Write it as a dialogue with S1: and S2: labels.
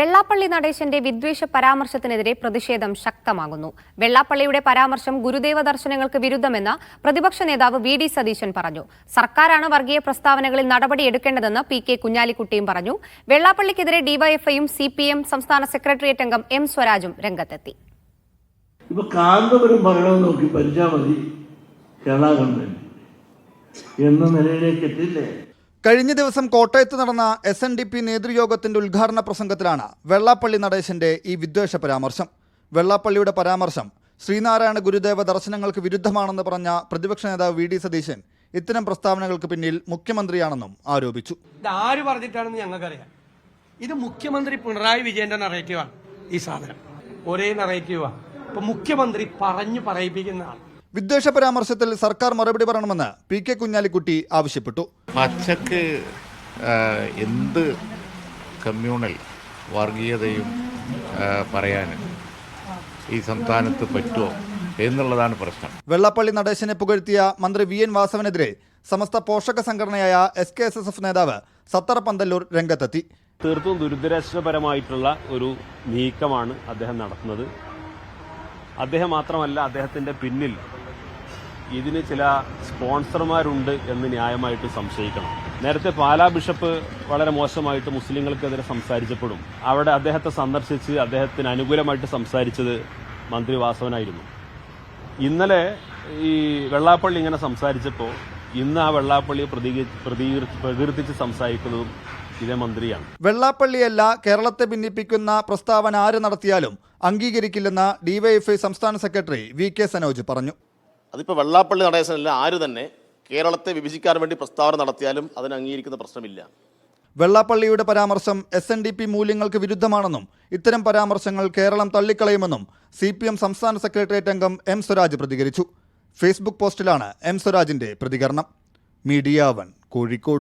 S1: വെള്ളാപ്പള്ളി നടേശന്റെ വിദ്വേഷ പരാമർശത്തിനെതിരെ പ്രതിഷേധം ശക്തമാകുന്നു. വെള്ളാപ്പള്ളിയുടെ പരാമർശം ഗുരുദേവ ദർശനങ്ങൾക്ക് വിരുദ്ധമെന്ന് പ്രതിപക്ഷ നേതാവ് വി ഡി സതീശൻ പറഞ്ഞു. സർക്കാരാണ് വർഗീയ പ്രസ്താവനകളിൽ നടപടിയെടുക്കേണ്ടതെന്ന് പി കെ കുഞ്ഞാലിക്കുട്ടിയും പറഞ്ഞു. വെള്ളാപ്പള്ളിക്കെതിരെ ഡിവൈഎഫ്ഐയും സി പി എം സംസ്ഥാന സെക്രട്ടേറിയറ്റ് അംഗം എം സ്വരാജും രംഗത്തെത്തി.
S2: കാന്തപുരം നോക്കി കേരള എന്ന നിലയിലേക്ക് എത്തില്ലേ
S3: കഴിഞ്ഞ ദിവസം കോട്ടയത്ത് നടന്ന എസ് എൻ ഡി പി നേതൃയോഗത്തിന്റെ ഉദ്ഘാടന പ്രസംഗത്തിലാണ് വെള്ളാപ്പള്ളി നടേശന്റെ ഈ വിദ്വേഷ പരാമർശം. വെള്ളാപ്പള്ളിയുടെ പരാമർശം ശ്രീനാരായണ ഗുരുദേവ ദർശനങ്ങൾക്ക് വിരുദ്ധമാണെന്ന് പറഞ്ഞ പ്രതിപക്ഷ നേതാവ് വി ഡി സതീശൻ ഇത്തരം പ്രസ്താവനകൾക്ക് പിന്നിൽ മുഖ്യമന്ത്രിയാണെന്നും ആരോപിച്ചു.
S4: ഇത് ആര് പറഞ്ഞിട്ടാണെന്ന് ഞങ്ങൾക്കറിയാം. ഇത് മുഖ്യമന്ത്രി പിണറായി വിജയന്റെ നറേറ്റീവാണ് ഈ സാധനം. ഒരേ നറേറ്റീവാണ് ഇപ്പൊ മുഖ്യമന്ത്രി പറഞ്ഞു പറയിപ്പിക്കുന്ന ആൾ.
S3: വിദ്വേഷ പരാമർശത്തിൽ സർക്കാർ മറുപടി പറയണമെന്ന് പി കെ കുഞ്ഞാലിക്കുട്ടി ആവശ്യപ്പെട്ടു.
S5: പച്ചക്ക് എന്ത് കമ്മ്യൂണൽ വർഗീയതയും പറയാൻ ഈ സംസ്ഥാനത്ത് പറ്റുമോ എന്നുള്ളതാണ് പ്രശ്നം.
S3: വെള്ളപ്പള്ളി നടേശനെ പുകഴ്ത്തിയ മന്ത്രി വി എൻ വാസവനെതിരെ സമസ്ത പോഷക സംഘടനയായ S K S S F നേതാവ് സത്തറ പന്തല്ലൂർ രംഗത്തെത്തി.
S6: തീർത്തും ദുരിതരക്ഷപരമായിട്ടുള്ള ഒരു നീക്കമാണ് അദ്ദേഹം നടത്തുന്നത്. അദ്ദേഹം മാത്രമല്ല അദ്ദേഹത്തിന്റെ പിന്നിൽ ഇതിന് ചില സ്പോൺസർമാരുണ്ട് എന്ന് ന്യായമായിട്ട് സംശയിക്കണം. നേരത്തെ പാലാ ബിഷപ്പ് വളരെ മോശമായിട്ട് മുസ്ലിങ്ങൾക്കെതിരെ സംസാരിച്ചപ്പോഴും അവിടെ അദ്ദേഹത്തെ സന്ദർശിച്ച് അദ്ദേഹത്തിന് അനുകൂലമായിട്ട് സംസാരിച്ചത് മന്ത്രി വാസവനായിരുന്നു. ഇന്നലെ ഈ വെള്ളാപ്പള്ളി ഇങ്ങനെ സംസാരിച്ചപ്പോൾ ഇന്ന് ആ പ്രതീക- പ്രകീർത്തിച്ച് സംസാരിക്കുന്നതും ഇതേ മന്ത്രിയാണ്.
S3: വെള്ളാപ്പള്ളിയല്ല കേരളത്തെ ഭിന്നിപ്പിക്കുന്ന പ്രസ്താവന ആര് നടത്തിയാലും അംഗീകരിക്കില്ലെന്ന് ഡിവൈഎഫ്ഐ സംസ്ഥാന സെക്രട്ടറി വി കെ സനോജ് പറഞ്ഞു.
S7: അതിപ്പോൾ വെള്ളാപ്പള്ളി നടേശനല്ല ആര് തന്നെ കേരളത്തെ വിഭജിക്കാൻ വേണ്ടി പ്രസ്താവന നടത്തിയാലും അതിന് അംഗീകരിക്കുന്ന പ്രശ്നമില്ല.
S3: വെള്ളാപ്പള്ളിയുടെ പരാമർശം എസ് എൻ ഡി പി മൂല്യങ്ങൾക്ക് വിരുദ്ധമാണെന്നും ഇത്തരം പരാമർശങ്ങൾ കേരളം തള്ളിക്കളയുമെന്നും സി പി എം സംസ്ഥാന സെക്രട്ടേറിയറ്റ് അംഗം എം സ്വരാജ് പ്രതികരിച്ചു. ഫേസ്ബുക്ക് പോസ്റ്റിലാണ് എം സ്വരാജിന്റെ പ്രതികരണം. Media one Kozhikode.